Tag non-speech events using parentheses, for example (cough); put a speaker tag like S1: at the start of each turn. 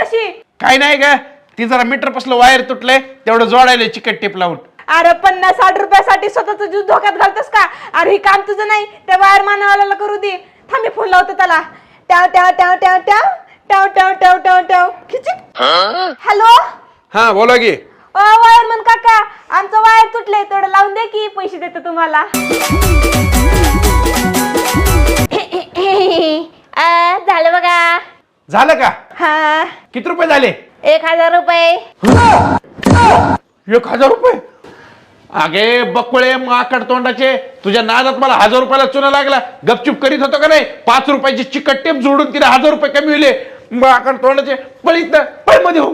S1: अशी?
S2: काय नाही ग. ती जरा मीटर पसलं वायर तुटलंय तेवढं जोडायला चिकट टेप लावून.
S1: अरे पन्नास साठ रुपयासाठी स्वतःच जीव धोक्यात घालतोस का? अरे हे काम तुझं नाही. त्या वायर मानवाला करू दे. थांबी फोन लावते त्याला. ट्याव ट्याव ट्याव ट्याव ट्याव ट्याव ट्याव ट्याव ट्याव ट्याव खिचिक. हॅलो?
S2: हा बोला की.
S1: ओ वायरमन काका आमचं वायर तुटले तेवढं लावून दे की पैसे देतो तुम्हाला. (laughs) आ, झालं बघा.
S2: झालं का?
S1: हा.
S2: किती रुपये झाले?
S1: एक हजार रुपये.
S2: एक हजार रुपये? अगे बकुळे माकड तोंडाचे तुझ्या नादात मला हजार रुपयाला चुना लागला. गपचूप करीत होतो का नाही? पाच रुपयाची चिकट टेप जोडून तिला हजार रुपये कमी होले माकड तोंडाचे पळीत ना पळमध्ये हो